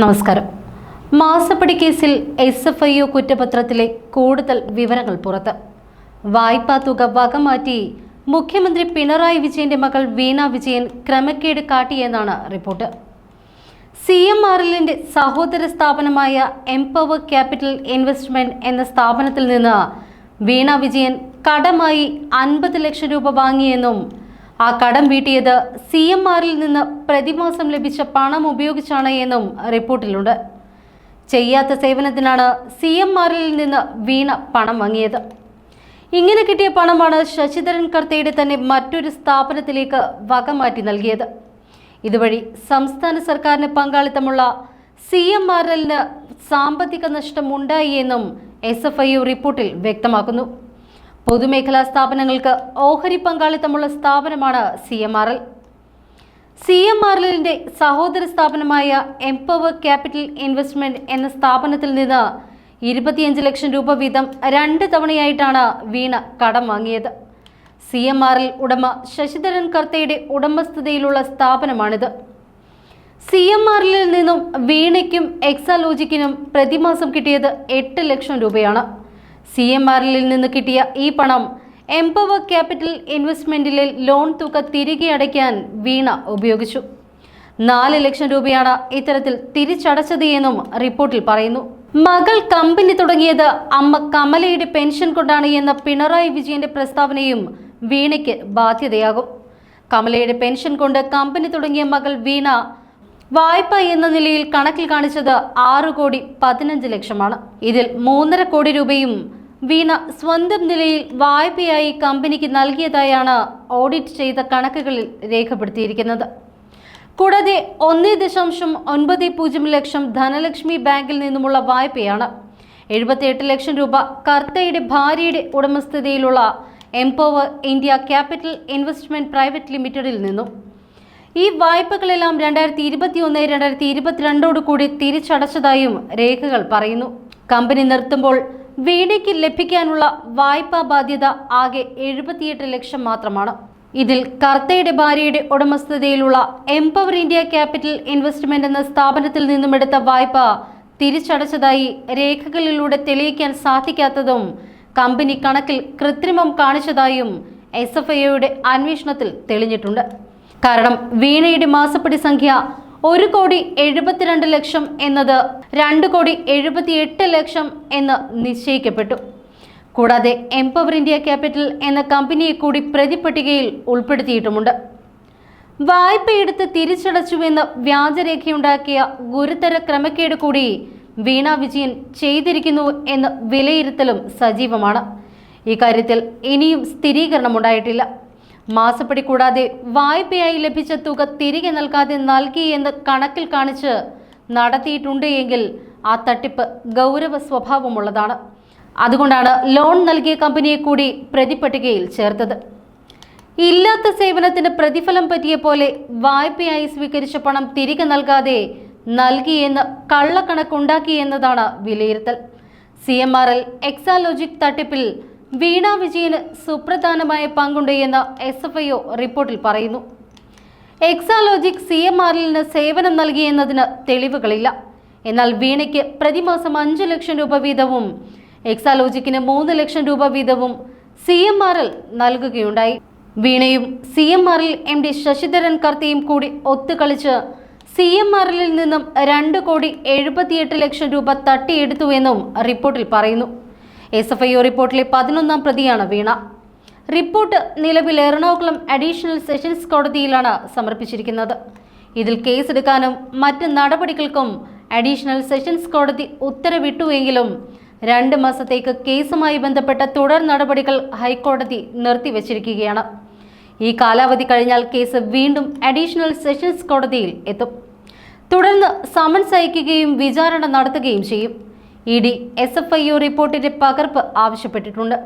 നമസ്കാരം. മാസപ്പടി കേസിൽ എസ് എഫ് ഐ ഒ കുറ്റപത്രത്തിലെ കൂടുതൽ വിവരങ്ങൾ പുറത്ത്. വായ്പാ തുക വകമാറ്റി മുഖ്യമന്ത്രി പിണറായി വിജയന്റെ മകൾ വീണ വിജയൻ ക്രമക്കേട് കാട്ടിയെന്നാണ് റിപ്പോർട്ട്. സി എം ആർ എല്ലിന്റെ സഹോദര സ്ഥാപനമായ എംപവർ ക്യാപിറ്റൽ ഇൻവെസ്റ്റ്മെന്റ് എന്ന സ്ഥാപനത്തിൽ നിന്ന് വീണ വിജയൻ കടമായി അൻപത് ലക്ഷം രൂപ വാങ്ങിയെന്നും ആ കടം വീട്ടിയത് സി എം ആറിൽ നിന്ന് പ്രതിമാസം ലഭിച്ച പണം ഉപയോഗിച്ചാണ് എന്നും റിപ്പോർട്ടിലുണ്ട്. ചെയ്യാത്ത സേവനത്തിനാണ് സി എം ആറിൽ നിന്ന് വീണ പണം വാങ്ങിയത്. ഇങ്ങനെ കിട്ടിയ പണമാണ് ശശിധരൻ കർത്തയുടെ തന്നെ മറ്റൊരു സ്ഥാപനത്തിലേക്ക് വകമാറ്റി നൽകിയത്. ഇതുവഴി സംസ്ഥാന സർക്കാരിന് പങ്കാളിത്തമുള്ള സി എം ആർ എല്ലിന് സാമ്പത്തിക നഷ്ടം ഉണ്ടായി എന്നും എസ് എഫ് ഐ റിപ്പോർട്ടിൽ വ്യക്തമാക്കുന്നു. പൊതുമേഖലാ സ്ഥാപനങ്ങൾക്ക് ഓഹരി പങ്കാളിത്തമുള്ള സ്ഥാപനമാണ് C M R L. C M R എല്ലിന്റെ സഹോദര സ്ഥാപനമായ എംപവർ ക്യാപിറ്റൽ ഇൻവെസ്റ്റ്മെന്റ് എന്ന സ്ഥാപനത്തിൽ നിന്ന് ഇരുപത്തിയഞ്ച് ലക്ഷം രൂപ വീതം രണ്ട് തവണയായിട്ടാണ് വീണ കടം വാങ്ങിയത്. സി എം ആർ എൽ ഉടമ ശശിധരൻ കർത്തയുടെ ഉടമസ്ഥതയിലുള്ള സ്ഥാപനമാണിത്. സി എം ആർ എല്ലിൽ നിന്നും വീണയ്ക്കും എക്സാലോജിക്കിനും പ്രതിമാസം കിട്ടിയത് എട്ട് ലക്ഷം രൂപയാണ്. സി എം ആറിൽ നിന്ന് കിട്ടിയ ഈ പണം എംപവർ ക്യാപിറ്റൽ ഇൻവെസ്റ്റ്മെന്റിലെ ലോൺ തുക തിരികെ അടയ്ക്കാൻ വീണ ഉപയോഗിച്ചു. നാല് ലക്ഷം രൂപയാണ് ഇത്തരത്തിൽ തിരിച്ചടച്ചത് എന്നും റിപ്പോർട്ടിൽ പറയുന്നു. മകൾ കമ്പനി തുടങ്ങിയത് അമ്മ കമലയുടെ പെൻഷൻ കൊണ്ടാണ് എന്ന പിണറായി വിജയന്റെ പ്രസ്താവനയും വീണയ്ക്ക് ബാധ്യതയാകും. കമലയുടെ പെൻഷൻ കൊണ്ട് കമ്പനി തുടങ്ങിയ മകൾ വീണ വായ്പ എന്ന നിലയിൽ കണക്കിൽ കാണിച്ചത് ആറ് കോടി പതിനഞ്ച് ലക്ഷമാണ്. ഇതിൽ മൂന്നര കോടി രൂപയും വീണ സ്വന്തം നിലയിൽ വായ്പയായി കമ്പനിക്ക് നൽകിയതായാണ് ഓഡിറ്റ് ചെയ്ത കണക്കുകളിൽ രേഖപ്പെടുത്തിയിരിക്കുന്നത്. കൂടാതെ ഒന്നേ ദശാംശം ഒൻപത് പൂജ്യം ലക്ഷം ധനലക്ഷ്മി ബാങ്കിൽ നിന്നുമുള്ള വായ്പയാണ്. എഴുപത്തിയെട്ട് ലക്ഷം രൂപ കർത്തയുടെ ഭാര്യയുടെ ഉടമസ്ഥതയിലുള്ള empower India capital investment private ലിമിറ്റഡിൽ നിന്നും. ഈ വായ്പകളെല്ലാം രണ്ടായിരത്തി ഇരുപത്തി ഒന്ന് രണ്ടായിരത്തി ഇരുപത്തിരണ്ടോട് കൂടി തിരിച്ചടച്ചതായും രേഖകൾ പറയുന്നു. കമ്പനി നിർത്തുമ്പോൾ വീണയ്ക്ക് ലഭിക്കാനുള്ള വായ്പാ ബാധ്യത ആകെ എഴുപത്തിയെട്ട് ലക്ഷം മാത്രമാണ്. ഇതിൽ കർത്തയുടെ ഭാര്യയുടെ ഉടമസ്ഥതയിലുള്ള എംപവർ ഇന്ത്യ ക്യാപിറ്റൽ ഇൻവെസ്റ്റ്മെന്റ് എന്ന സ്ഥാപനത്തിൽ നിന്നും എടുത്ത വായ്പ തിരിച്ചടച്ചതായി രേഖകളിലൂടെ തെളിയിക്കാൻ സാധിക്കാത്തതും കമ്പനി കണക്കിൽ കൃത്രിമം കാണിച്ചതായും എസ് എഫ് ഐയുടെ അന്വേഷണത്തിൽ തെളിഞ്ഞിട്ടുണ്ട്. കാരണം വീണയുടെ മാസപ്പടി സംഖ്യ ഒരു കോടി എഴുപത്തിരണ്ട് ലക്ഷം എന്നത് രണ്ട് കോടി എഴുപത്തിയെട്ട് ലക്ഷം എന്ന് നിശ്ചയിക്കപ്പെട്ടു. കൂടാതെ എംപവർ ഇന്ത്യ ക്യാപിറ്റൽ എന്ന കമ്പനിയെ കൂടി പ്രതിപട്ടികയിൽ ഉൾപ്പെടുത്തിയിട്ടുമുണ്ട്. വായ്പയെടുത്ത് തിരിച്ചടച്ചുവെന്ന് വ്യാജരേഖയുണ്ടാക്കിയ ഗുരുതര ക്രമക്കേട് കൂടി വീണ വിജയൻ ചെയ്തിരിക്കുന്നു എന്ന് വിലയിരുത്തലും സജീവമാണ്. ഇക്കാര്യത്തിൽ ഇനിയും സ്ഥിരീകരണമുണ്ടായിട്ടില്ല. മാസപ്പടി കൂടാതെ വായ്പയായി ലഭിച്ച തുക തിരികെ നൽകാതെ നൽകി എന്ന് കണക്കിൽ കാണിച്ച് നടത്തിയിട്ടുണ്ട് എങ്കിൽ ആ തട്ടിപ്പ് ഗൗരവ സ്വഭാവമുള്ളതാണ്. അതുകൊണ്ടാണ് ലോൺ നൽകിയ കമ്പനിയെ കൂടി പ്രതിപ്പട്ടികയിൽ ചേർത്തത്. ഇല്ലാത്ത സേവനത്തിന് പ്രതിഫലം പറ്റിയ പോലെ വായ്പയായി സ്വീകരിച്ച പണം തിരികെ നൽകാതെ നൽകിയെന്ന് കള്ളക്കണക്കുണ്ടാക്കി എന്നതാണ് വിലയിരുത്തൽ. C M R L Exalogic തട്ടിപ്പിൽ വീണ വിജയന് സുപ്രധാനമായ പങ്കുണ്ട് എന്ന് എസ് എഫ് ഐ ഒ റിപ്പോർട്ടിൽ പറയുന്നു. എക്സാലോജിക് സി എം ആറിലിന് സേവനം നൽകിയെന്നതിന് തെളിവുകളില്ല. എന്നാൽ വീണയ്ക്ക് പ്രതിമാസം അഞ്ചു ലക്ഷം രൂപ വീതവും എക്സാലോജിക്കിന് മൂന്ന് ലക്ഷം രൂപ വീതവും സി എം ആറിൽ നൽകുകയുണ്ടായി. വീണയും സി എം ആറിൽ എം ഡി ശശിധരൻ കർത്തയും കൂടി ഒത്തുകളിച്ച് സി എം ആറിൽ നിന്നും രണ്ട് കോടി എഴുപത്തിയെട്ട് ലക്ഷം രൂപ തട്ടിയെടുത്തുവെന്നും റിപ്പോർട്ടിൽ പറയുന്നു. എസ് എഫ് ഐ ഒ റിപ്പോർട്ടിലെ പതിനൊന്നാം പ്രതിയാണ് വീണ. റിപ്പോർട്ട് നിലവിൽ എറണാകുളം അഡീഷണൽ സെഷൻസ് കോടതിയിലാണ് സമർപ്പിച്ചിരിക്കുന്നത്. ഇതിൽ കേസെടുക്കാനും മറ്റ് നടപടികൾക്കും അഡീഷണൽ സെഷൻസ് കോടതി ഉത്തരവിട്ടുവെങ്കിലും രണ്ട് മാസത്തേക്ക് കേസുമായി ബന്ധപ്പെട്ട തുടർ നടപടികൾ ഹൈക്കോടതി നിർത്തിവച്ചിരിക്കുകയാണ്. ഈ കാലാവധി കഴിഞ്ഞാൽ കേസ് വീണ്ടും അഡീഷണൽ സെഷൻസ് കോടതിയിൽ എത്തും. തുടർന്ന് സമൻസ് അയക്കുകയും വിചാരണ നടത്തുകയും ചെയ്യും. E D S F I O റിപ്പോർട്ടിന്റെ പകർപ്പ് ആവശ്യപ്പെട്ടിട്ടുണ്ട്